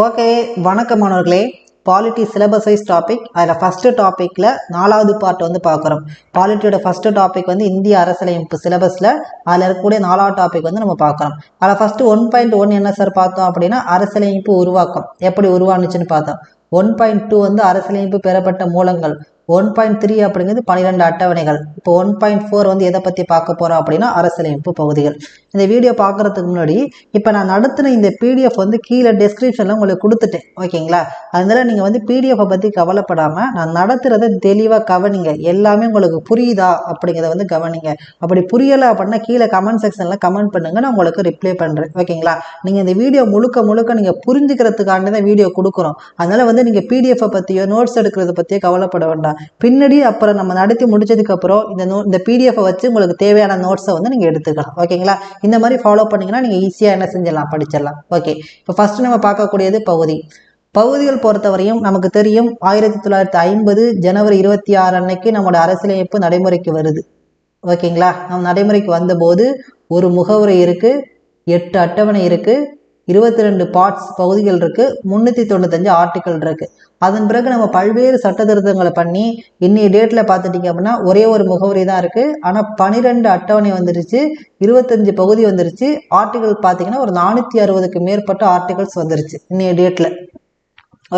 Okay வணக்கம் மாணவர்களே polity syllabus wise topic அதில் ஃபஸ்ட்டு டாப்பிக்கில் நாலாவது பார்ட் வந்து பார்க்குறோம். பாலிட்டியோட ஃபஸ்ட்டு டாபிக் வந்து இந்திய அரசியலமைப்பு சிலபஸில் அதில் இருக்கக்கூடிய நாலாவது டாபிக் வந்து நம்ம பார்க்குறோம். அதில் ஃபஸ்ட்டு ஒன் பாயிண்ட் ஒன் என்ன சார் பார்த்தோம் அப்படின்னா அரசியலமைப்பு உருவாக்கம். எப்படி உருவானுச்சுன்னு பார்த்தோம். ஒன் பாயிண்ட் டூ வந்து அரசியலமைப்பு பெறப்பட்ட மூலங்கள். ஒன் பாயிண்ட் த்ரீ அப்படிங்கிறது பன்னிரெண்டு அட்டவணைகள். இப்போ ஒன் பாயிண்ட் ஃபோர் வந்து எதை பற்றி பார்க்க போகிறோம் அப்படின்னா அரசியலமைப்பு பகுதிகள். இந்த வீடியோ பார்க்குறதுக்கு முன்னாடி இப்போ நான் நடத்தின இந்த பிடிஎஃப் வந்து கீழே டெஸ்கிரிப்ஷனில் உங்களுக்கு கொடுத்துட்டேன். ஓகேங்களா? அதனால நீங்கள் வந்து பிடிஎஃப்பை பற்றி கவலைப்படாமல் நான் நடத்துகிறத தெளிவாக கவனிங்க. எல்லாமே உங்களுக்கு புரியுதா அப்படிங்கிறத வந்து கவனிங்க. அப்படி புரியலை அப்படின்னா கீழே கமெண்ட் செக்ஷனில் கமெண்ட் பண்ணுங்க. நான் உங்களுக்கு ரிப்ளை பண்ணுறேன் ஓகேங்களா? நீங்கள் இந்த வீடியோ முழுக்க முழுக்க நீங்கள் புரிஞ்சுக்கிறதுக்காண்டி தான் வீடியோ கொடுக்குறோம். அதனால் வந்து நீங்கள் பிடிஎஃப்பை பற்றியோ நோட்ஸ் எடுக்கிறத பற்றியோ கவலைப்பட வேண்டாம். பின்னாடி அப்புறம் நம்ம நடத்தி முடிச்சதுக்கப்புறம் இந்த நோ இந்த பிடிஎஃப்பை வச்சு உங்களுக்கு தேவையான நோட்ஸை வந்து நீங்கள் எடுத்துக்கலாம். ஓகேங்களா? இந்த மாதிரி ஃபாலோ பண்ணிங்கன்னா நீங்கள் ஈஸியாக என்ன செஞ்சிடலாம்? படிச்சிடலாம். ஓகே. இப்போ ஃபஸ்ட்டு நம்ம பார்க்கக்கூடியது பகுதி. பகுதிகள் பொறுத்தவரையும் நமக்கு தெரியும் ஆயிரத்தி தொள்ளாயிரத்தி ஐம்பது ஜனவரி இருபத்தி ஆறு அன்னைக்கு நம்மளோட அரசியலமைப்பு நடைமுறைக்கு வருது. ஓகேங்களா? நம்ம நடைமுறைக்கு வந்தபோது ஒரு முகவுரை இருக்குது எட்டு அட்டவணை இருக்குது இருபத்தி ரெண்டு பார்ட்ஸ் பகுதிகள் இருக்குது முன்னூற்றி தொண்ணூத்தஞ்சு ஆர்டிக்கல் இருக்குது அதன் பிறகு நம்ம பல்வேறு சட்ட திருத்தங்களை பண்ணி இன்னைய டேட்டில் பார்த்துட்டிங்க அப்படின்னா ஒரே ஒரு முகவரி தான் இருக்குது ஆனால் பன்னிரெண்டு அட்டவணை வந்துருச்சு இருபத்தஞ்சு பகுதி வந்துருச்சு. ஆர்டிகல் பார்த்தீங்கன்னா ஒரு நானூற்றி அறுபதுக்கு மேற்பட்ட ஆர்டிகல்ஸ் வந்துருச்சு இன்னைய டேட்டில்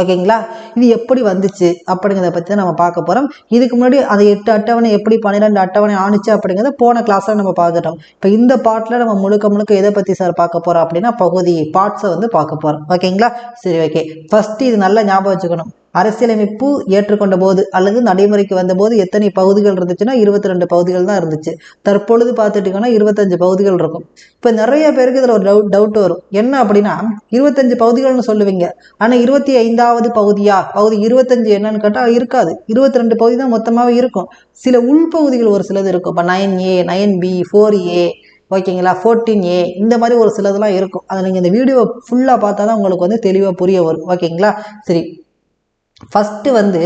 ஓகேங்களா? இது எப்படி வந்துச்சு அப்படிங்கிறத பற்றி தான் நம்ம பார்க்க போகிறோம் இதுக்கு முன்னாடி அந்த எட்டு அட்டவணை எப்படி பன்னிரெண்டு அட்டவணை ஆணுச்சு அப்படிங்கிறத போன கிளாஸில் நம்ம பார்த்துட்டோம். இப்போ இந்த பாட்டில் நம்ம முழுக்க முழுக்க எதை பற்றி சார் பார்க்க போகிறோம் அப்படின்னா பகுதி பார்ட்ஸை வந்து பார்க்க போகிறோம் ஓகேங்களா? சரி ஓகே ஃபஸ்ட்டு இது நல்லா ஞாபகம் வச்சுக்கணும். அரசியலமைப்பு ஏற்றுக்கொண்ட போது அல்லது நடைமுறைக்கு வந்தபோது எத்தனை பகுதிகள் இருந்துச்சுன்னா இருபத்தி ரெண்டு பகுதிகள் தான் இருந்துச்சு. தற்பொழுது பார்த்துட்டிங்கன்னா இருபத்தஞ்சு பகுதிகள் இருக்கும். இப்போ நிறைய பேருக்கு இதில் ஒரு டவுட் டவுட் வரும். என்ன அப்படின்னா இருபத்தஞ்சு பகுதிகள்னு சொல்லுவீங்க. ஆனால் இருபத்தி ஐந்தாவது பகுதியா? பகுதி இருபத்தஞ்சு என்னன்னு கேட்டால் இருக்காது. இருபத்தி ரெண்டு பகுதி தான் மொத்தமாகவே இருக்கும். சில உள்பகுதிகள் ஒரு சிலது இருக்கும். இப்போ nine A nine B four A ஓகேங்களா? ஃபோர்டீன் ஏ இந்த மாதிரி ஒரு சிலதெல்லாம் இருக்கும். அதை நீங்கள் இந்த வீடியோ ஃபுல்லாக பார்த்தா தான் உங்களுக்கு வந்து தெளிவாக புரிய வரும். ஓகேங்களா? சரி. ஃபஸ்ட்டு வந்து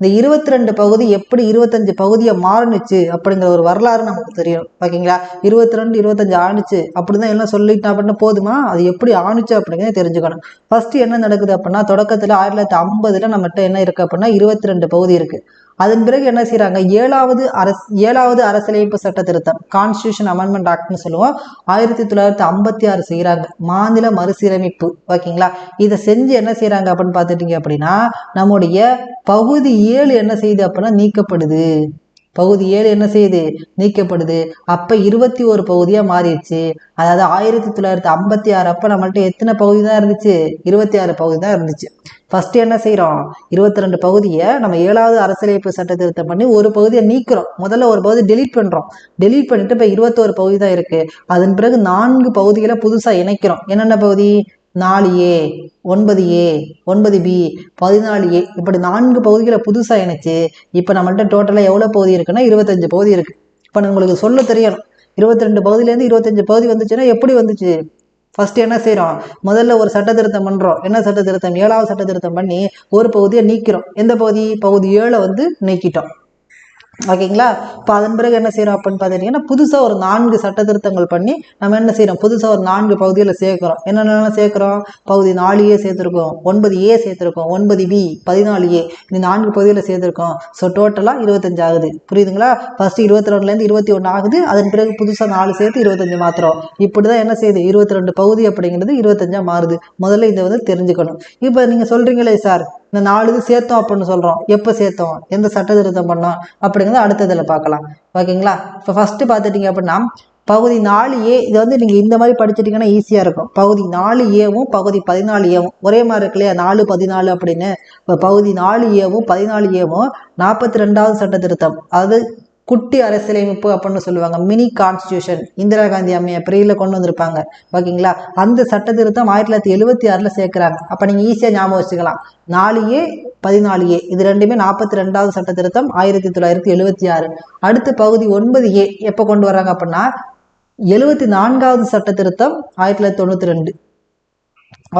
இந்த இருபத்தி ரெண்டு பகுதி எப்படி இருபத்தஞ்சு பகுதியை மாறுனுச்சு அப்படிங்கிற ஒரு வரலாறு நமக்கு தெரியும். ஓகேங்களா? இருபத்தி ரெண்டு இருபத்தஞ்சு ஆணுச்சு. அப்படிதான் எல்லாம் சொல்லிட்டா அப்படின்னா போதுமா? அது எப்படி ஆணுச்சு அப்படிங்கிறத தெரிஞ்சுக்கணும். ஃபர்ஸ்ட் என்ன நடக்குது அப்படின்னா தொடக்கத்தில் ஆயிரத்தி தொள்ளாயிரத்தி ஐம்பதில் நம்மகிட்ட என்ன இருக்குது அப்படின்னா இருபத்தி ரெண்டு பகுதி இருக்குது அதன் பிறகு என்ன செய்கிறாங்க ஏழாவது அரசு ஏழாவது அரசியலமைப்பு சட்ட திருத்தம் கான்ஸ்டியூஷன் அமெண்ட்மெண்ட் ஆக்ட்னு சொல்லுவோம். ஆயிரத்தி தொள்ளாயிரத்தி ஐம்பத்தி ஆறு செய்கிறாங்க மாநில மறுசீரமைப்பு ஓகேங்களா? இதை செஞ்சு என்ன செய்கிறாங்க அப்படின்னு பார்த்துட்டீங்க அப்படின்னா நம்முடைய பகுதி ஏழு என்ன செய்யுது அப்படின்னா நீக்கப்படுது. பகுதி ஏழு என்ன செய்யுது? நீக்கப்படுது. அப்போ இருபத்தி ஒரு பகுதியாக மாறிடுச்சு. அதாவது ஆயிரத்தி தொள்ளாயிரத்தி ஐம்பத்தி ஆறு அப்போ நம்மள்ட்ட எத்தனை பகுதி தான் இருந்துச்சு? இருபத்தி ஆறு பகுதி தான் இருந்துச்சு. ஃபர்ஸ்ட் என்ன செய்கிறோம் இருபத்தி ரெண்டு பகுதியை நம்ம ஏழாவது அரசியலமைப்பு சட்ட திருத்தம் பண்ணி ஒரு பகுதியை நீக்கிறோம். முதல்ல ஒரு பகுதி டெலீட் பண்ணுறோம் டெலீட் பண்ணிட்டு இப்போ இருபத்தோரு பகுதி தான் இருக்குது அதன் பிறகு நான்கு பகுதிகளை புதுசாக இணைக்கிறோம். என்னென்ன பகுதி? நாலு ஏ ஒன்பது ஏ ஒன்பது பி பதினாலு ஏ. இப்படி நான்கு பகுதிகளை புதுசாக இணைச்சு இப்போ நம்மள்கிட்ட டோட்டலாக எவ்வளோ பகுதி இருக்குன்னா இருபத்தஞ்சு பகுதி இருக்குது இப்போ உங்களுக்கு சொல்ல தெரியணும். இருபத்தி ரெண்டு பகுதியிலேருந்து இருபத்தஞ்சு பகுதி வந்துச்சுன்னா எப்படி வந்துச்சு? ஃபஸ்ட்டு என்ன செய்கிறோம் முதல்ல ஒரு சட்ட திருத்தம் பண்ணுறோம் என்ன சட்ட திருத்தம் ஏழாவது சட்ட திருத்தம் பண்ணி ஒரு பகுதியை நீக்கிறோம். எந்த பகுதி? பகுதி ஏழை வந்து நீக்கிட்டோம். ஓகேங்களா? இப்போ அதன் பிறகு என்ன செய்கிறோம் அப்படின்னு பார்த்துட்டிங்கன்னா புதுசாக ஒரு நான்கு சட்ட திருத்தங்கள் பண்ணி நம்ம என்ன செய்கிறோம் புதுசாக ஒரு நான்கு பகுதியில் சேர்க்குறோம். என்னென்ன சேர்க்குறோம்? பகுதி நாலு ஏ சேர்த்துருக்கோம். ஒன்பது ஏ சேர்த்துருக்கோம். ஒன்பது பி பதினாலு ஏ இந்த நான்கு பகுதியில் சேர்த்துருக்கோம். ஸோ டோட்டலாக இருபத்தஞ்சு ஆகுது. புரியுதுங்களா? ஃபஸ்ட்டு இருபத்தி ரெண்டுலேருந்து இருபத்தி ஒன்று ஆகுது. அதன் பிறகு புதுசாக நாலு சேர்த்து இருபத்தஞ்சு மாத்திரம் இப்படி தான் என்ன செய்யுது? இருபத்தி ரெண்டு பகுதி அப்படிங்கிறது இருபத்தஞ்சா மாறுது. முதல்ல இதை வந்து தெரிஞ்சுக்கணும். இப்போ நீங்கள் சொல்கிறீங்களே சார் இந்த நாலு இது சேர்த்தோம் அப்படின்னு சொல்கிறோம் எப்போ சேர்த்தோம்? எந்த சட்ட திருத்தம் பண்ணோம்? அப்படிங்கிறத அடுத்ததில் பார்க்கலாம். ஓகேங்களா? இப்போ ஃபஸ்ட்டு பார்த்துட்டிங்க அப்படின்னா பகுதி நாலு ஏ இதை வந்து நீங்கள் இந்த மாதிரி படிச்சிட்டிங்கன்னா ஈஸியாக இருக்கும். பகுதி நாலு ஏவும் பகுதி பதினாலு ஏவும். ஒரே மாதிரி இருக்கு இல்லையா? நாலு பதினாலு அப்படின்னு. இப்போ பகுதி நாலு ஏவும் பதினாலு ஏவும் நாற்பத்தி ரெண்டாவது சட்ட திருத்தம் அது குட்டி அரசியலமைப்பு அப்படின்னு சொல்லுவாங்க. மினி கான்ஸ்டியூஷன் இந்திரா காந்தி அம்மையை பிரியில் கொண்டு வந்திருப்பாங்க. ஓகேங்களா அந்த சட்ட திருத்தம் ஆயிரத்தி தொள்ளாயிரத்தி எழுபத்தி ஆறில் சேர்க்குறாங்க. அப்போ நீங்கள் ஈஸியாக ஞாபகம் வச்சுக்கலாம். நாலு ஏ பதினாலு ஏ. இது ரெண்டுமே நாற்பத்தி ரெண்டாவது சட்ட திருத்தம் ஆயிரத்தி தொள்ளாயிரத்தி எழுபத்தி ஆறு. அடுத்த பகுதி ஒன்பது ஏ எப்போ கொண்டு வராங்க அப்படின்னா எழுபத்தி நான்காவது சட்ட திருத்தம் ஆயிரத்தி தொள்ளாயிரத்தி தொண்ணூற்றி ரெண்டு.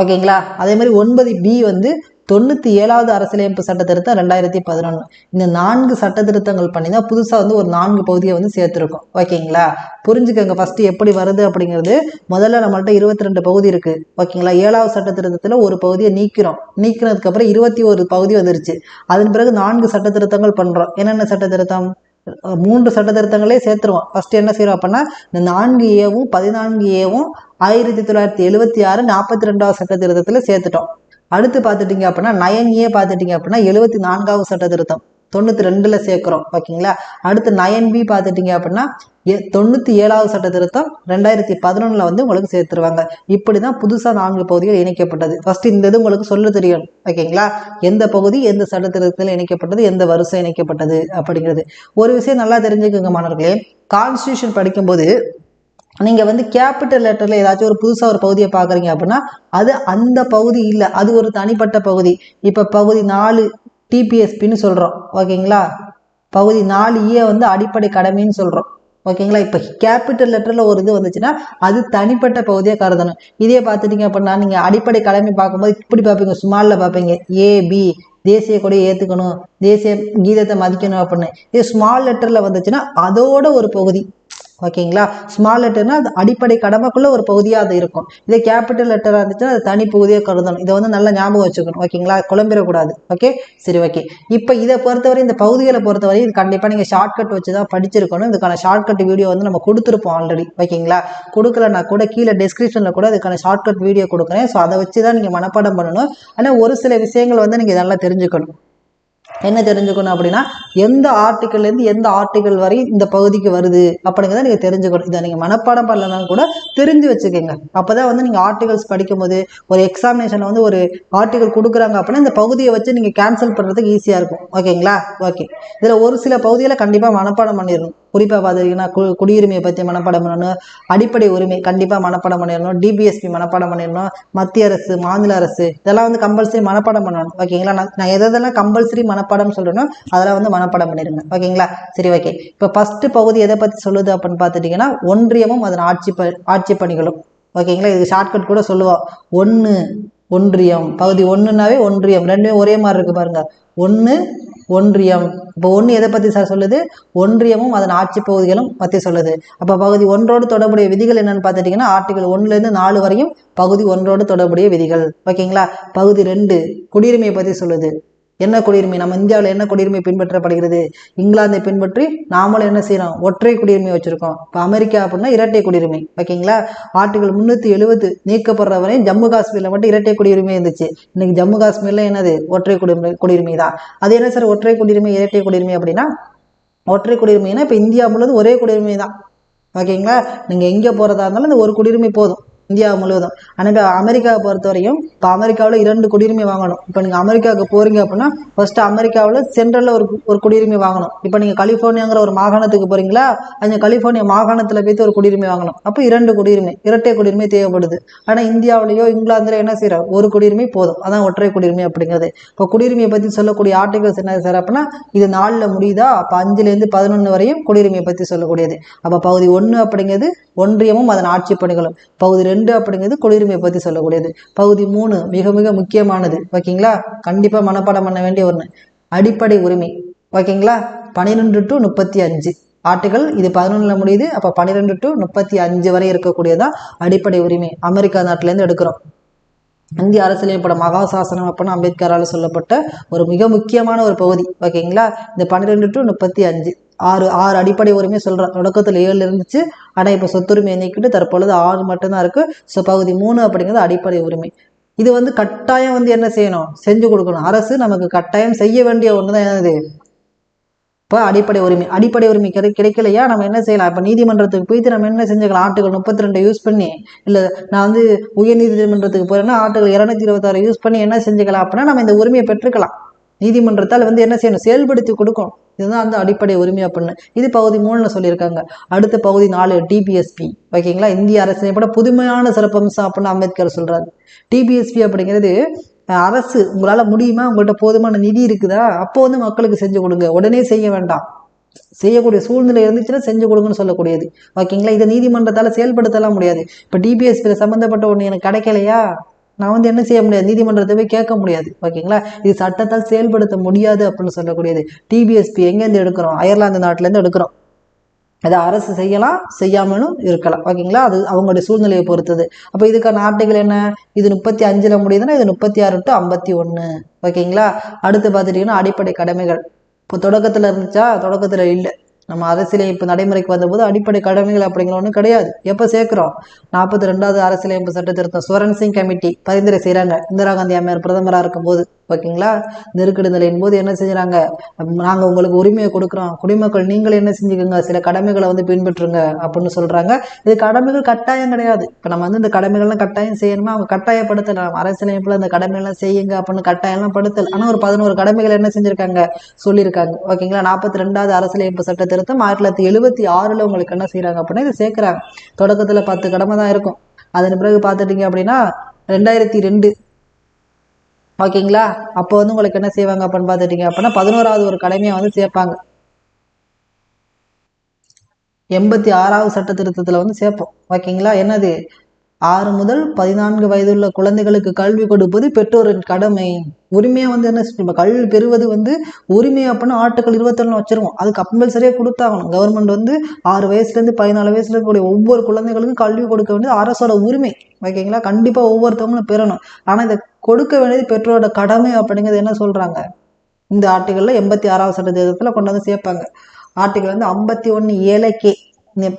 ஓகேங்களா? அதே மாதிரி ஒன்பது பி வந்து தொண்ணூற்றி ஏழாவது அரசியலமைப்பு சட்ட திருத்தம் ரெண்டாயிரத்தி பதினொன்று இந்த நான்கு சட்ட திருத்தங்கள் பண்ணி தான் புதுசாக வந்து ஒரு நான்கு பகுதியை வந்து சேர்த்துருக்கோம். ஓகேங்களா? புரிஞ்சுக்கோங்க ஃபஸ்ட்டு எப்படி வருது அப்படிங்கிறது. முதல்ல நம்மள்ட்ட இருபத்தி ரெண்டு பகுதி இருக்குது ஓகேங்களா? ஏழாவது சட்ட திருத்தத்தில் ஒரு பகுதியை நீக்கிறோம். நீக்கினதுக்கப்புறம் இருபத்தி ஒரு பகுதி வந்துருச்சு. அதன் பிறகு நான்கு சட்ட திருத்தங்கள் பண்ணுறோம் என்னென்ன சட்ட திருத்தம்? மூன்று சட்ட திருத்தங்களே சேர்த்துருவோம். ஃபர்ஸ்ட் என்ன செய்யறோம் அப்படின்னா இந்த நான்கு ஏவும் பதினான்கு ஏவும் ஆயிரத்தி தொள்ளாயிரத்தி எழுவத்தி ஆறு நாற்பத்தி ரெண்டாவது சட்ட திருத்தத்தில் சேர்த்துட்டோம். அடுத்து பார்த்துட்டீங்க அப்படின்னா நயன் ஏ பார்த்துட்டீங்க அப்படின்னா எழுபத்தி நான்காவது சட்ட திருத்தம் தொண்ணூற்றி ரெண்டில் சேர்க்குறோம் ஓகேங்களா அடுத்து நயன் பி பார்த்துட்டீங்க அப்படின்னா எ- தொண்ணூற்றி ஏழாவது சட்ட திருத்தம் ரெண்டாயிரத்தி பதினொன்றில் வந்து உங்களுக்கு சேர்த்துருவாங்க. இப்படி தான் புதுசாக நான்கு பகுதிகள் இணைக்கப்பட்டது. ஃபஸ்ட்டு இந்த இது உங்களுக்கு சொல்ல தெரியும் ஓகேங்களா எந்த பகுதி எந்த சட்ட திருத்தத்தில் இணைக்கப்பட்டது எந்த வருஷம் இணைக்கப்பட்டது அப்படிங்கிறது. ஒரு விஷயம் நல்லா தெரிஞ்சுக்கோங்க மாணவர்களே. கான்ஸ்டியூஷன் படிக்கும்போது நீங்கள் வந்து கேபிட்டல் லெட்டரில் ஏதாச்சும் ஒரு புதுசாக ஒரு பகுதியை பார்க்குறீங்க அப்படின்னா அது அந்த பகுதி இல்லை. அது ஒரு தனிப்பட்ட பகுதி. இப்போ பகுதி நாலு டிபிஎஸ்பின்னு சொல்கிறோம் ஓகேங்களா? பகுதி நாலு e ஏ வந்து அடிப்படை கடமைன்னு சொல்கிறோம் ஓகேங்களா? இப்போ கேபிட்டல் லெட்டரில் ஒரு இது வந்துச்சுன்னா அது தனிப்பட்ட பகுதியை கருதணும். இதே பார்த்துட்டீங்க அப்படின்னா நீங்கள் அடிப்படை கடமை பார்க்கும்போது இப்படி பார்ப்பீங்க. ஸ்மாலில் பார்ப்பீங்க. ஏ பி தேசிய கொடியை ஏற்றுக்கணும் தேசிய கீதத்தை மதிக்கணும் அப்படின்னு. இது ஸ்மால் லெட்டரில் வந்துச்சுன்னா அதோட ஒரு பகுதி. ஓகேங்களா? ஸ்மால் லெட்டர்னா அது அடிப்படை கடமைக்குள்ள ஒரு பகுதியாக அது இருக்கும். இதே கேபிட்டல் லெட்டராக இருந்துச்சுன்னா அது தனி பகுதியாக கருதணும். இதை வந்து நல்லா ஞாபகம் வச்சுக்கணும். ஓகேங்களா? குழம்பிடக்கூடாது. ஓகே? சரி ஓகே. இப்போ இதை பொறுத்தவரை இந்த பகுதிகளை பொறுத்தவரை இது கண்டிப்பாக நீங்கள் ஷார்ட்கட் வச்சு தான் படிச்சிருக்கணும். இதுக்கான ஷார்ட்கட் வீடியோ வந்து நம்ம கொடுத்துருப்போம் ஆல்ரெடி ஓகேங்களா? கொடுக்கலன்னா கூட கீழே டிஸ்கிரிப்ஷனில் கூட இதுக்கான ஷார்ட்கட் வீடியோ கொடுக்குறேன். ஸோ அதை வச்சு தான் நீங்கள் மனப்பாடம் பண்ணணும். ஆனால் ஒரு சில விஷயங்கள் வந்து நீங்கள் நல்லா தெரிஞ்சுக்கணும். என்ன தெரிஞ்சுக்கணும் அப்படின்னா எந்த ஆர்டிக்கல்லேருந்து எந்த ஆர்டிக்கல் வரை இந்த பகுதிக்கு வருது அப்படிங்கிறத நீங்கள் தெரிஞ்சுக்கணும். இதை நீங்கள் மனப்பாடம் பண்ணலனாலும் கூட தெரிஞ்சு வச்சுக்கோங்க. அப்போ தான் வந்து நீங்கள் ஆர்டிகல்ஸ் படிக்கும்போது ஒரு எக்ஸாமினேஷனில் வந்து ஒரு ஆர்டிகல் கொடுக்குறாங்க அப்படின்னா இந்த பகுதியை வச்சு நீங்கள் கேன்சல் பண்ணுறதுக்கு ஈஸியாக இருக்கும். ஓகேங்களா ஓகே இதில் ஒரு சில பகுதியில் கண்டிப்பாக மனப்பாடம் பண்ணிடணும். குறிப்பாக பார்த்துக்கிட்டிங்கன்னா கு குடியுரிமையை பற்றி மனப்பாடம் பண்ணணும். அடிப்படை உரிமை கண்டிப்பாக மனப்பாடம் பண்ணிடணும். டிபிஎஸ்பி மனப்பாடம் பண்ணிடணும். மத்திய அரசு மாநில அரசு இதெல்லாம் வந்து கம்பல்சரி மனப்பாடம் பண்ணணும். ஓகேங்களா? நான் நான் எதெல்லாம் கம்பல்சரி மனப்பாடம் சொல்கிறேனோ அதெல்லாம் வந்து மனப்பாடம் பண்ணிடுங்க. ஓகேங்களா? சரி ஓகே. இப்போ ஃபஸ்ட்டு பகுதி எதை பற்றி சொல்லுது அப்படின்னு பார்த்துட்டிங்கன்னா ஒன்றியமும் அதன் ஆட்சி ப ஆட்சி பணிகளும். ஓகேங்களா? இது ஷார்ட்கட் கூட சொல்லுவோம். ஒன்று ஒன்றியம். பகுதி ஒன்றுனாவே ஒன்றியம். ரெண்டுமே ஒரே மாதிரி இருக்கு பாருங்க. ஒன்று ஒன்றியம். இப்போ ஒன்று எதை பற்றி சார் சொல்லுது? ஒன்றியமும் அதன் ஆட்சி பகுதிகளும் பற்றி சொல்லுது. அப்போ பகுதி ஒன்றோடு தொடர்புடைய விதிகள் என்னன்னு பார்த்துட்டிங்கன்னா ஆர்டிகல் ஒன்றுலேருந்து நாலு வரையும் பகுதி ஒன்றோடு தொடர்புடைய விதிகள். ஓகேங்களா பகுதி ரெண்டு குடியுரிமையை பற்றி சொல்லுது. என்ன குடியுரிமை? நம்ம இந்தியாவில் என்ன குடியுரிமை பின்பற்றப்படுகிறது? இங்கிலாந்தை பின்பற்றி நாமளும் என்ன செய்யறோம் ஒற்றை குடியுரிமை வச்சிருக்கோம். இப்போ அமெரிக்கா அப்படின்னா இரட்டை குடியுரிமை. ஓகேங்களா? ஆர்டிகல் முந்நூற்றி எழுபது நீக்கப்படுற வரையும் ஜம்மு காஷ்மீரில் மட்டும் இரட்டை குடியுரிமை இருந்துச்சு. இன்னைக்கு ஜம்மு காஷ்மீரில் என்னது? ஒற்றை குடியுரிமை குடியுரிமை தான். அது என்ன சார்? ஒற்றை குடியுரிமை இரட்டை குடியுரிமை அப்படின்னா ஒற்றை குடியுரிமைனா இப்போ இந்தியா முழுவதும் ஒரே குடியுரிமை தான். ஓகேங்களா? நீங்கள் எங்கே போகிறதா இருந்தாலும் இந்த ஒரு குடியுரிமை போதும். இந்தியா முழுவதும். ஆனால் இப்போ அமெரிக்காவை பொறுத்தவரையும் இப்போ அமெரிக்காவில் இரண்டு குடியுரிமை வாங்கணும். இப்போ நீங்கள் அமெரிக்காவுக்கு போகிறீங்க அப்படின்னா ஃபர்ஸ்ட் அமெரிக்காவில் சென்ட்ரலில் ஒரு ஒரு குடியுரிமை வாங்கணும். இப்போ நீங்கள் கலிஃபோர்னியாங்கிற ஒரு மாகாணத்துக்கு போகிறீங்களா அந்த கலிஃபோர்னியா மாகாணத்தில் போய்த்து ஒரு குடியுரிமை வாங்கணும். அப்போ இரண்டு குடியுரிமை இரட்டை குடியுரிமை தேவைப்படுது. ஆனால் இந்தியாவிலேயோ இங்கிலாந்துல என்ன செய்கிறோம் ஒரு குடியுரிமை போதும். அதான் ஒற்றை குடியுரிமை அப்படிங்கிறது. இப்போ குடியுரிமையை பற்றி சொல்லக்கூடிய ஆர்டிகல்ஸ் என்ன சார் அப்படின்னா இது நாலில் முடியுதா? அப்போ அஞ்சுலேருந்து பதினொன்று வரையும் குடியுரிமையை பற்றி சொல்லக்கூடியது. அப்போ பகுதி ஒன்று அப்படிங்கிறது ஒன்றியமும் அதன் ஆட்சி பணிகளும். பகுதி ரெண்டு ரெண்டு அப்படிங்கிறது குளிர்மையை பற்றி சொல்லக்கூடியது. பகுதி மூணு மிக மிக முக்கியமானது. ஓகேங்களா? கண்டிப்பாக மனப்பாடம் பண்ண வேண்டிய ஒன்று அடிப்படை உரிமை. ஓகேங்களா? பன்னிரெண்டு டு முப்பத்தி அஞ்சு. ஆர்டிகல் இது பதினொன்றில் முடியுது. அப்போ பன்னிரெண்டு டு முப்பத்தி அஞ்சு வரை இருக்கக்கூடியதான் அடிப்படை உரிமை. அமெரிக்கா நாட்டிலேருந்து எடுக்கிறோம். இந்திய அரசியலமைப்பட மகாசாசனம் அப்படின்னு அம்பேத்கரால் சொல்லப்பட்ட ஒரு மிக முக்கியமான ஒரு பகுதி. ஓகேங்களா? இந்த பன்னிரெண்டு டு முப்பத்தி அஞ்சு. ஆறு ஆறு அடிப்படை உரிமை சொல்கிறோம் தொடக்கத்தில் ஏழு இருந்துச்சு. ஆனால் இப்போ சொத்துரிமை நீக்கிட்டு தற்பொழுது ஆறு மட்டும்தான் இருக்குது ஸோ பகுதி மூணு அப்படிங்கிறது அடிப்படை உரிமை. இது வந்து கட்டாயம் வந்து என்ன செய்யணும்? செஞ்சு கொடுக்கணும். அரசு நமக்கு கட்டாயம் செய்ய வேண்டிய ஒன்று தான் என்னது? இப்போ அடிப்படை உரிமை. அடிப்படை உரிமை கிடை கிடைக்கலையா? நம்ம என்ன செய்யலாம்? இப்போ நீதிமன்றத்துக்கு போயிட்டு நம்ம என்ன செஞ்சுக்கலாம்? ஆர்டிகல் முப்பத்தி ரெண்டு யூஸ் பண்ணி இல்லை நான் வந்து உயர் நீதிமன்றத்துக்கு போகிறேன்னா ஆர்டிகல் இரநூத்தி இருபத்தாறு யூஸ் பண்ணி என்ன செஞ்சுக்கலாம்? அப்படின்னா நம்ம இந்த உரிமையை பெற்றுக்கலாம். நீதிமன்றத்தால் வந்து என்ன செய்யணும்? செயல்படுத்தி கொடுக்கணும். இதுதான் அந்த அடிப்படை உரிமை அப்படின்னு இது பகுதி மூணுல சொல்லியிருக்காங்க. அடுத்த பகுதி நாலு டிபிஎஸ்பி ஓகேங்களா? இந்திய அரசியலமைப்பட புதுமையான சிறப்பம்சம் அப்படின்னு அம்பேத்கர் சொல்கிறாரு டிபிஎஸ்பி அப்படிங்கிறது அரசு. உங்களால் முடியுமா? உங்கள்கிட்ட போதுமான நிதி இருக்குதா? அப்போ வந்து மக்களுக்கு செஞ்சு கொடுங்க. உடனே செய்ய வேண்டாம். செய்யக்கூடிய சூழ்நிலை இருந்துச்சுன்னா செஞ்சு கொடுங்கன்னு சொல்லக்கூடியது. ஓகேங்களா? இதை நீதிமன்றத்தால் செயல்படுத்தலாம் முடியாது. இப்போ டிபிஎஸ்பியில் சம்மந்தப்பட்ட ஒன்று எனக்கு கிடைக்கலையா? நான் வந்து என்ன செய்ய முடியாது? நீதிமன்றத்தை போய் கேட்க முடியாது. ஓகேங்களா? இது சட்டத்தால் செயல்படுத்த முடியாது அப்படின்னு சொல்லக்கூடியது. டிபிஎஸ்பி எங்கேருந்து எடுக்கிறோம்? அயர்லாந்து நாட்டிலேருந்து எடுக்கிறோம். அதை அரசு செய்யலாம் செய்யாமலும் இருக்கலாம். ஓகேங்களா? அது அவங்களுடைய சூழ்நிலையை பொறுத்தது. அப்போ இதுக்கான ஆர்டிகள் என்ன? இது முப்பத்தி அஞ்சில் முடியுதுன்னா இது முப்பத்தி ஆறு டு ஐம்பத்தி ஒன்று ஓகேங்களா? அடுத்து பார்த்துட்டிங்கன்னா அடிப்படை கடமைகள். இப்போ தொடக்கத்தில் இருந்துச்சா? தொடக்கத்தில் இல்லை. நம்ம அரசியலமைப்பு நடைமுறைக்கு வந்தபோது அடிப்படை கடமைகள் அப்படிங்கிற ஒன்றும் கிடையாது. எப்போ சேர்க்குறோம்? நாற்பத்தி ரெண்டாவது அரசியலமைப்பு சட்ட திருத்தம் சுவரன் சிங் கமிட்டி பரிந்துரை செய்கிறாங்க இந்திரா காந்தி அம்மையார் பிரதமராக இருக்கும்போது. ஓகேங்களா? நெருக்கடுதலின் போது என்ன செஞ்சுறாங்க? நாங்கள் உங்களுக்கு உரிமையை கொடுக்குறோம். குடிமக்கள் நீங்கள் என்ன செஞ்சுக்கோங்க? சில கடமைகளை வந்து பின்பற்றுங்க அப்படின்னு சொல்கிறாங்க இது கடமைகள் கட்டாயம் கிடையாது. இப்போ நம்ம வந்து இந்த கடமைகள்லாம் கட்டாயம் செய்யணுமா? அவங்க கட்டாயப்படுத்தலாம் அரசியலமைப்பில் இந்த கடமைகள்லாம் செய்யுங்க அப்படின்னு கட்டாயம்லாம் படுத்தல். ஆனால் ஒரு பதினோரு கடமைகள் என்ன செஞ்சுருக்காங்க? சொல்லியிருக்காங்க. ஓகேங்களா? நாற்பத்தி ரெண்டாவது அரசியலமைப்பு சட்ட திருத்தம் ஆயிரத்தி தொள்ளாயிரத்தி எழுபத்தி ஆறில் உங்களுக்கு என்ன செய்கிறாங்க அப்படின்னா இதை சேர்க்குறாங்க. தொடக்கத்தில் பத்து கடமை தான் இருக்கும். அதன் பிறகு பார்த்துட்டிங்க அப்படின்னா ரெண்டாயிரத்தி ரெண்டு ஓகேங்களா? அப்போ வந்து உங்களுக்கு என்ன செய்வாங்க அப்படின்னு பார்த்துட்டீங்க அப்படின்னா பதினோராவது ஒரு கடமையை வந்து சேர்ப்பாங்க. எண்பத்தி ஆறாவது சட்ட திருத்தத்தில் வந்து சேர்ப்போம். ஓகேங்களா? என்னது? ஆறு முதல் பதினான்கு வயதுள்ள குழந்தைகளுக்கு கல்வி கொடுப்பது பெற்றோரின் கடமை. உரிமையை வந்து என்ன இப்போ கல்வி பெறுவது வந்து உரிமை அப்படின்னு ஆட்டுக்கள் இருபத்தொன்னு வச்சிருவோம். அது கம்பல்சரியாக கொடுத்தாகணும். கவர்மெண்ட் வந்து ஆறு வயசுலேருந்து பதினாலு வயசுல இருக்கக்கூடிய ஒவ்வொரு குழந்தைகளுக்கும் கல்வி கொடுக்க வேண்டியது அரசோட உரிமை. ஓகேங்களா? கண்டிப்பாக ஒவ்வொருத்தவங்களும் பெறணும். ஆனால் இந்த கொடுக்க வேண்டியது பெற்றோரோட கடமை அப்படிங்கிறது என்ன சொல்கிறாங்க இந்த ஆர்டிகளில் எண்பத்தி ஆறாவது சட்டத்தில் கொண்டு வந்து சேர்ப்பாங்க. ஆர்டிகல் வந்து ஐம்பத்தி ஒன்று ஏழைக்கே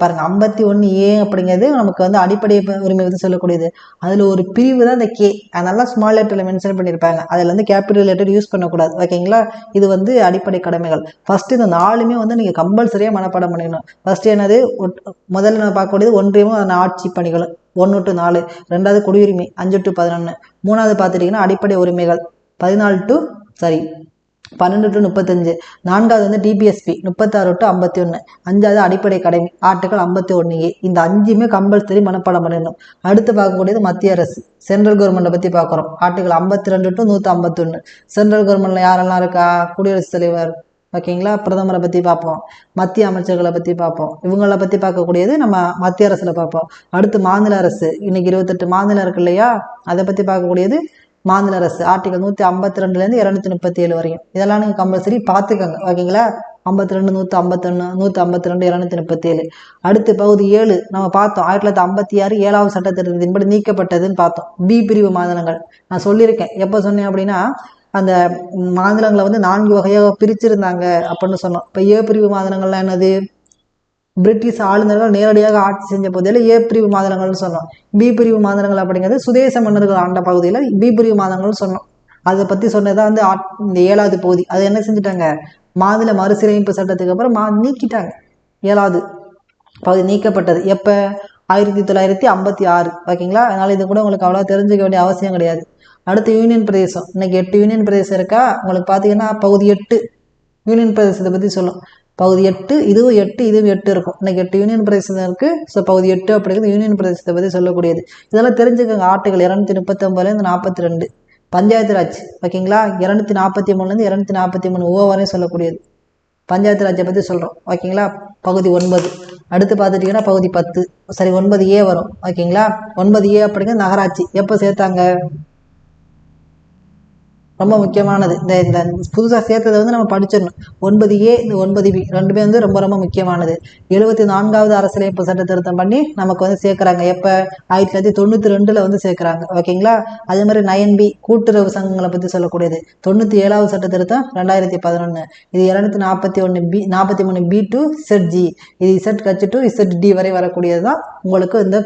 பாருங்க. ஐம்பத்தி ஒன்று ஏ அப்படிங்கிறது நமக்கு வந்து அடிப்படை உரிமை வந்து சொல்லக்கூடியது. அதில் ஒரு பிரிவு தான் இந்த கே. அதனால ஸ்மால் லெட்டரில் மென்ஷன் பண்ணியிருப்பாங்க. அதில் வந்து கேபிட்டல் லெட்டர் யூஸ் பண்ணக்கூடாது. ஓகேங்களா இது வந்து அடிப்படை கடமைகள். ஃபஸ்ட்டு இந்த நாலுமே வந்து நீங்கள் கம்பல்சரியாக மனப்பாடம் பண்ணிக்கணும். ஃபஸ்ட்டு என்னது? முதல்ல நம்ம பார்க்கக்கூடியது ஒன்றியமும் அதன் ஆட்சி பணிகளும். ஒன்று டு நாலு ரெண்டாவது குடியுரிமை அஞ்சு டு பதினொன்று மூணாவது பார்த்துட்டிங்கன்னா அடிப்படை உரிமைகள் பதினாலு டு சாரி பன்னெண்டு டு முப்பத்தஞ்சு நான்காவது வந்து டிபிஎஸ்பி முப்பத்தாறு டு ஐம்பத்தி ஒன்று அஞ்சாவது அடிப்படை கடமை ஆர்டிகல் ஐம்பத்தி ஒன்று ஏ இந்த அஞ்சுமே கம்பல்சரி மனப்பாடம் பண்ணிடணும் அடுத்து பார்க்கக்கூடியது மத்திய அரசு சென்ட்ரல் கவர்மெண்ட்டை பற்றி பார்க்குறோம். ஆர்டிகல் ஐம்பத்தி ரெண்டு டு நூற்றி ஐம்பத்தொன்று சென்ட்ரல் கவர்மெண்ட்டில் யாரெல்லாம் இருக்கா? குடியரசுத் தலைவர் ஓகேங்களா? பிரதமரை பற்றி பார்ப்போம். மத்திய அமைச்சர்களை பற்றி பார்ப்போம். இவங்கள பற்றி பார்க்கக்கூடியது நம்ம மத்திய அரசில் பார்ப்போம். அடுத்து மாநில அரசு. இன்னைக்கு இருபத்தெட்டு மாநிலம் இருக்கு இல்லையா? அதை பற்றி பார்க்கக்கூடியது மாநில அரசு. ஆர்டிகல் நூற்றி ஐம்பத்தி ரெண்டுலேருந்து இரநூத்தி முப்பத்தி ஏழு வரையும். இதெல்லாம் நீங்கள் கம்பல்சரி பார்த்துக்கோங்க. ஓகேங்களா? ஐம்பத்தி ரெண்டு நூற்றி ஐம்பத்தொன்று நூற்றி ஐம்பத்தி ரெண்டு இரநூத்தி முப்பத்தி ஏழு அடுத்து பகுதி ஏழு. நம்ம பார்த்தோம். ஆயிரத்தி தொள்ளாயிரத்தி ஐம்பத்தி ஆறு ஏழாவது சட்டத்திட்டத்தின்படி நீக்கப்பட்டதுன்னு பார்த்தோம். பி பிரிவு மாநிலங்கள். நான் சொல்லியிருக்கேன். எப்போ சொன்னேன் அப்படின்னா அந்த மாநிலங்களை வந்து நான்கு வகையாக பிரிச்சிருந்தாங்க அப்படின்னு சொன்னோம். இப்போ ஏ பிரிவு மாநிலங்கள்லாம் என்னது? பிரிட்டிஷ் ஆளுநர்கள் நேரடியாக ஆட்சி செஞ்ச பகுதியில் ஏ பிரிவு மாநிலங்கள்னு சொன்னோம். பி பிரிவு மாநிலங்கள் அப்படிங்கிறது சுதேச மன்னர்கள் ஆண்ட பகுதியில் பி பிரிவு மாநிலங்கள்னு சொன்னோம். அதை பற்றி சொன்னதான் வந்து இந்த ஏழாவது பகுதி. அது என்ன செஞ்சுட்டாங்க? மாநில மறுசீரமைப்பு சட்டத்துக்கு அப்புறம் மா நீக்கிட்டாங்க. ஏழாவது பகுதி நீக்கப்பட்டது. எப்போ? ஆயிரத்தி தொள்ளாயிரத்தி ஐம்பத்தி ஆறு. ஓகேங்களா? அதனால் இது கூட உங்களுக்கு அவ்வளோ தெரிஞ்சுக்க வேண்டிய அவசியம் கிடையாது. அடுத்து யூனியன் பிரதேசம். இன்னைக்கு எட்டு யூனியன் பிரதேசம் இருக்கா? உங்களுக்கு பார்த்தீங்கன்னா பகுதி எட்டு யூனியன் பிரதேசத்தை பற்றி சொல்லும். பகுதி எட்டு இதுவும் எட்டு இதுவும் எட்டு இருக்கும். இன்னைக்கு எட்டு யூனியன் பிரதேசம் இருக்குது ஸோ பகுதி எட்டு அப்படிங்கிறது யூனியன் பிரதேசத்தை பற்றி சொல்லக்கூடியது. இதெல்லாம் தெரிஞ்சுக்கோங்க. ஆட்டுகள் இரநூத்தி முப்பத்தொம்பதுலேருந்து நாற்பத்தி ரெண்டு பஞ்சாயத்து ராஜ் ஓகேங்களா? இரநூத்தி நாற்பத்தி மூணுலேருந்து இரநூத்தி நாற்பத்தி மூணு ஓ வரையும் சொல்லக்கூடியது. பஞ்சாயத்து ராஜை பற்றி சொல்கிறோம் ஓகேங்களா? பகுதி ஒன்பது. அடுத்து பார்த்துட்டிங்கன்னா பகுதி பத்து. சரி ஒன்பது ஏ வரும். ஓகேங்களா? ஒன்பது ஏ அப்படிங்கிறது நகராட்சி. எப்போ சேர்த்தாங்க? ரொம்ப முக்கியமானது. இந்த இந்த புதுசாக சேர்த்ததை வந்து நம்ம படிச்சிடணும். ஒன்பது ஏ இந்த ஒன்பது பி ரெண்டுமே வந்து ரொம்ப ரொம்ப முக்கியமானது. எழுபத்தி நான்காவது அரசியலமைப்பு சட்ட திருத்தம் பண்ணி நமக்கு வந்து சேர்க்குறாங்க. எப்போ? ஆயிரத்தி தொள்ளாயிரத்தி தொண்ணூற்றி ரெண்டில் வந்து சேர்க்குறாங்க. ஓகேங்களா? அதே மாதிரி நயன் பி கூட்டுறவு சங்கங்களை பற்றி சொல்லக்கூடியது. தொண்ணூற்றி ஏழாவது சட்ட திருத்தம் ரெண்டாயிரத்தி பதினொன்று இது இரநூத்தி நாற்பத்தி ஒன்று பி நாற்பத்தி மூணு பி டு இசட் ஜி. இது இசட் கட்சி டு இசட் டி வரை வரக்கூடியது தான் உங்களுக்கு இந்த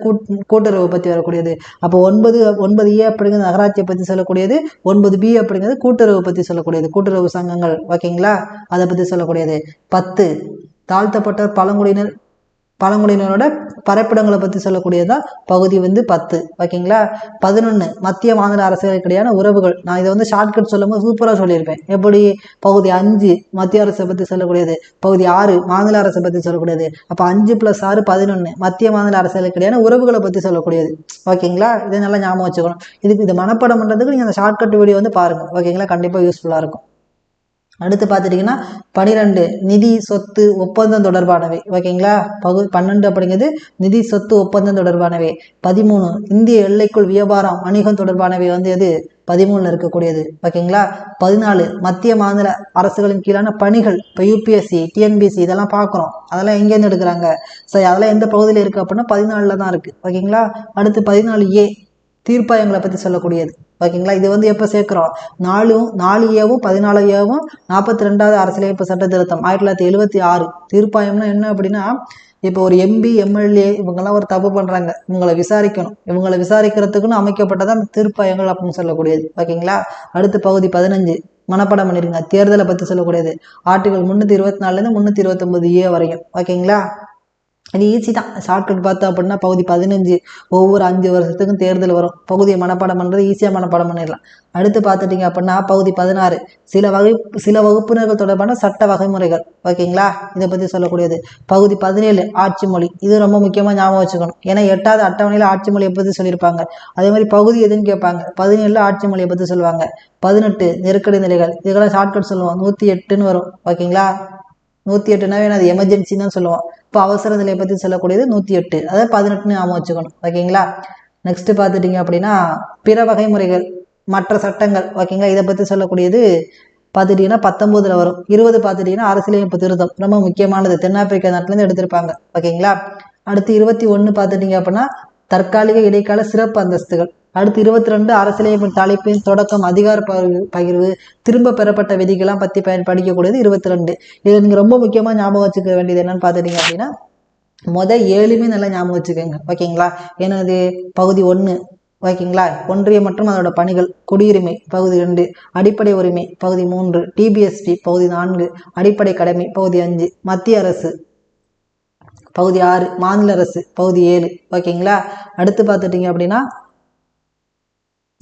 கூட்டுறவு பற்றி வரக்கூடியது. அப்போ ஒன்பது ஒன்பது ஏ அப்படிங்கிறது நகராட்சியை பற்றி சொல்லக்கூடியது ஒன்பது பி அப்படிங்கிறது கூட்டுறவு பற்றி சொல்லக்கூடியது. கூட்டுறவு சங்கங்கள் ஓகேங்களா? அதை பற்றி சொல்லக்கூடியது. பத்து. தாழ்த்தப்பட்ட பழங்குடியினர் பழங்குடியினரோட பரப்பிடங்களை பற்றி சொல்லக்கூடியதான் பகுதி வந்து பத்து. ஓகேங்களா? பதினொன்று மத்திய மாநில அரசுகளுக்கிடையான உறவுகள். நான் இதை வந்து ஷார்ட்கட் சொல்லும்போது சூப்பராக சொல்லியிருப்பேன். எப்படி? பகுதி அஞ்சு மத்திய அரசை பற்றி சொல்லக்கூடியது. பகுதி ஆறு மாநில அரசை பற்றி சொல்லக்கூடியது. அப்போ அஞ்சு ப்ளஸ் ஆறு பதினொன்று மத்திய மாநில அரசுகளுக்கிடையான உறவுகளை பற்றி சொல்லக்கூடியது. ஓகேங்களா? இதை நல்லா ஞாபகம் வச்சுக்கணும். இதுக்கு இது மனப்படம் பண்ணுறதுக்கு நீங்கள் அந்த ஷார்ட்கட் வீடியோ வந்து பாருங்கள் ஓகேங்களா? கண்டிப்பாக யூஸ்ஃபுல்லாக இருக்கும். அடுத்து பார்த்துட்டிங்கன்னா பனிரெண்டு நிதி சொத்து ஒப்பந்தம் தொடர்பானவை. ஓகேங்களா? பகு பன்னெண்டு அப்படிங்கிறது நிதி சொத்து ஒப்பந்தம் தொடர்பானவை. பதிமூணு இந்திய எல்லைக்குள் வியாபாரம் வணிகம் தொடர்பானவை வந்து எது? பதிமூணில் இருக்கக்கூடியது. ஓகேங்களா? பதினாலு மத்திய மாநில அரசுகளின் கீழான பணிகள் இப்போ யூபிஎஸ்சி டிஎன்பிசி இதெல்லாம் பார்க்குறோம். அதெல்லாம் எங்கேருந்து எடுக்கிறாங்க? சரி அதெல்லாம் எந்த பகுதியில் இருக்குது அப்படின்னா பதினாலில் தான் இருக்குது ஓகேங்களா? அடுத்து பதினாலு ஏ தீர்ப்பாயங்களை பற்றி சொல்லக்கூடியது. ஓகேங்களா? இது வந்து எப்போ சேர்க்குறோம்? நாலும் நாலு ஏவும் பதினாலு ஏவும் நாற்பத்தி ரெண்டாவது அரசியலமைப்பு சட்ட திருத்தம். ஆயிரத்தி தொள்ளாயிரத்தி எழுபத்தி ஆறு. தீர்ப்பாயம்னா என்ன அப்படின்னா இப்போ ஒரு எம்பி எம்எல்ஏ இவங்கெல்லாம் ஒரு தப்பு பண்ணுறாங்க இவங்களை விசாரிக்கணும். இவங்களை விசாரிக்கிறதுக்குன்னு அமைக்கப்பட்டதான் தீர்ப்பாயங்கள் அப்படின்னு சொல்லக்கூடியது. ஓகேங்களா? அடுத்த பகுதி பதினஞ்சு. மனப்பாடம் பண்ணிருங்க. தேர்தலை பற்றி சொல்லக்கூடியது. ஆர்டிகல் முந்நூற்றி இருபத்தி நாலுலேருந்து முந்நூற்றி இருபத்தொம்பது ஏ வரையும். ஓகேங்களா? அது ஈஸி தான். ஷார்ட்கட் பார்த்தோம் அப்படின்னா பகுதி பதினஞ்சு ஒவ்வொரு அஞ்சு வருஷத்துக்கும் தேர்தல் வரும். பகுதியை மனப்பாடம் பண்ணுறது ஈஸியாக மனப்பாடம் பண்ணிடலாம். அடுத்து பார்த்துட்டிங்க அப்படின்னா பகுதி பதினாறு. சில வகை சில வகுப்பினர்கள் தொடர்பான சட்ட வகைமுறைகள். ஓகேங்களா? இதை பற்றி சொல்லக்கூடியது. பகுதி பதினேழு ஆட்சி மொழி. இது ரொம்ப முக்கியமாக ஞாபகம் வச்சுக்கணும். ஏன்னா எட்டாவது அட்டவணையில் ஆட்சி மொழியை பற்றி சொல்லியிருப்பாங்க. அதே மாதிரி பகுதி எதுன்னு கேட்பாங்க. பதினேழில் ஆட்சி மொழியை பற்றி சொல்லுவாங்க. பதினெட்டு நெருக்கடி நிலைகள். இதுக்கெல்லாம் ஷார்ட்கட் சொல்லுவோம். நூற்றி எட்டுன்னு வரும். ஓகேங்களா? நூற்றி எட்டுனாவே அது எமர்ஜென்சின்னு தான் சொல்லுவோம். இப்போ அவசர நிலையை பற்றி சொல்லக்கூடியது நூற்றி எட்டு. அதாவது பதினெட்டுன்னு ஞாபகம் வச்சுக்கணும். ஓகேங்களா நெக்ஸ்ட் பார்த்துட்டிங்க அப்படின்னா பிற வகை முறைகள் மற்ற சட்டங்கள் ஓகேங்களா இதை பற்றி சொல்லக்கூடியது பார்த்துட்டிங்கன்னா பத்தொம்போதில் வரும். இருபது பார்த்துட்டிங்கன்னா அரசியலமைப்பு திருத்தம். ரொம்ப முக்கியமானது. தென்னாப்பிரிக்கா நாட்டிலேருந்து எடுத்திருப்பாங்க. ஓகேங்களா அடுத்து இருபத்தி ஒன்று பார்த்துட்டிங்க அப்படின்னா தற்காலிக இடைக்கால சிறப்பு அந்தஸ்துகள். அடுத்து இருபத்தி ரெண்டு அரசியலமைப்பு தலைப்பின் தொடக்கம் அதிகார பகிர்வு பகிர்வு திரும்ப பெறப்பட்ட விதிகள்லாம் பற்றி பயன் படிக்கக்கூடியது இருபத்தி ரெண்டு இது நீங்கள் ரொம்ப முக்கியமாக ஞாபகம் வச்சுக்க வேண்டியது என்னன்னு பார்த்துட்டீங்க அப்படின்னா மொதல் ஏழுமே நல்லா ஞாபகம் வச்சுக்கோங்க. ஓகேங்களா? என்னது பகுதி ஒன்று ஓகேங்களா? ஒன்றிய மற்றும் அதோட பணிகள். குடியுரிமை பகுதி ரெண்டு. அடிப்படை உரிமை பகுதி மூன்று. டிபிஎஸ்டி பகுதி நான்கு. அடிப்படை கடமை பகுதி அஞ்சு. மத்திய அரசு பகுதி ஆறு. மாநில அரசு பகுதி ஏழு. ஓகேங்களா? அடுத்து பார்த்துட்டிங்க அப்படின்னா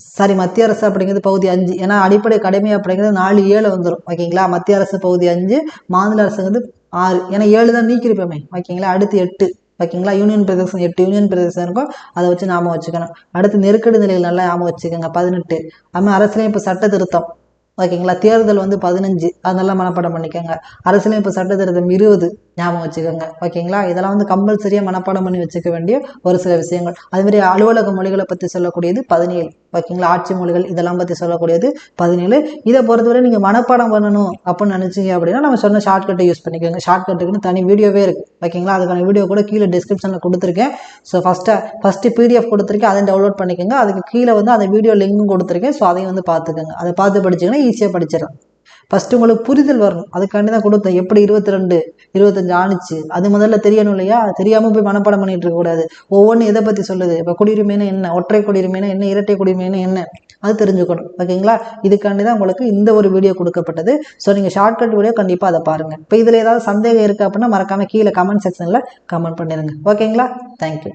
சாரி மத்திய அரசு அப்படிங்கிறது பகுதி அஞ்சு. ஏன்னா அடிப்படை கடமை அப்படிங்கிறது நாலு ஏழு வந்துடும் ஓகேங்களா? மத்திய அரசு பகுதி அஞ்சு மாநில அரசுங்கிறது ஆறு. ஏன்னா ஏழு தான் நீக்கிருப்போமே ஓகேங்களா? அடுத்து எட்டு. ஓகேங்களா? யூனியன் பிரதேசம் எட்டு. யூனியன் பிரதேசம் இருக்கும். அதை வச்சு ஞாபகம் வச்சுக்கணும். அடுத்து நெருக்கடி நிலையில் நல்லா ஞாபகம் வச்சுக்கோங்க. பதினெட்டு. அதுமாதிரி அரசியலமைப்பு சட்ட திருத்தம். ஓகேங்களா? தேர்தல் வந்து பதினஞ்சு. அதெல்லாம் மனப்பாடம் பண்ணிக்கோங்க. அரசியலமைப்பு சட்ட திருத்தம் இருபது. ஞாபகம் வச்சுக்கோங்க. ஓகேங்களா? இதெல்லாம் வந்து கம்பல்சரியாக மனப்பாடம் பண்ணி வச்சுக்க வேண்டிய ஒரு சில விஷயங்கள். அதுமாதிரி அலுவலக மொழிகளை பற்றி சொல்லக்கூடியது பதினேழு. ஓகேங்களா? ஆட்சி மொழிகள் இதெல்லாம் பற்றி சொல்லக்கூடியது பதினேழு. இதை பொறுத்தவரை நீங்கள் மனப்பாடம் பண்ணணும் அப்படின்னு நினச்சிங்க அப்படின்னா நம்ம சொன்ன ஷார்ட்கட்டை யூஸ் பண்ணிக்கோங்க. ஷார்ட்கட்டுக்குன்னு தனி வீடியோவே இருக்குது ஓகேங்களா? அதுக்கான வீடியோ கூட கீழே டிஸ்கிரிப்ஷனில் கொடுத்துருக்கேன். ஸோ ஃபஸ்ட்டு ஃபஸ்ட்டு பிடிஎஃப் கொடுத்துருக்கேன். அதை டவுன்லோட் பண்ணிக்கோங்க. அதுக்கு கீழே வந்து அந்த வீடியோ லிங்க்கும் கொடுத்துருக்கேன். ஸோ அதையும் வந்து பார்த்துக்கோங்க. அதை பார்த்து படிச்சிங்கன்னா ஈஸியாக படிச்சிடலாம். ஃபஸ்ட்டு உங்களுக்கு புரிதல் வரணும். அதுக்காண்டி தான் கொடுத்தேன். எப்படி இருபத்தி ரெண்டு இருபத்தஞ்சு ஆணிச்சு? அது முதல்ல தெரியணும் இல்லையா? தெரியாமல் போய் மனப்பாடம் பண்ணிட்டு இருக்கக்கூடாது ஒவ்வொன்றும் எதை பற்றி சொல்லுது? இப்போ குடியுரிமைனா என்ன? ஒற்றை குடியுரிமைனா என்ன? இரட்டை குடியுரிமைனா என்ன? அது தெரிஞ்சுக்கணும். ஓகேங்களா? இதுக்காண்டி தான் உங்களுக்கு இந்த ஒரு வீடியோ கொடுக்கப்பட்டது. ஸோ நீங்கள் ஷார்ட்கட் வீடியோ கண்டிப்பாக அதை பாருங்கள் இப்போ இதில் ஏதாவது சந்தேகம் இருக்குது அப்படின்னா மறக்காமல் கீழே கமெண்ட் செக்ஷனில் கமெண்ட் பண்ணிடுங்க ஓகேங்களா? தேங்க்யூ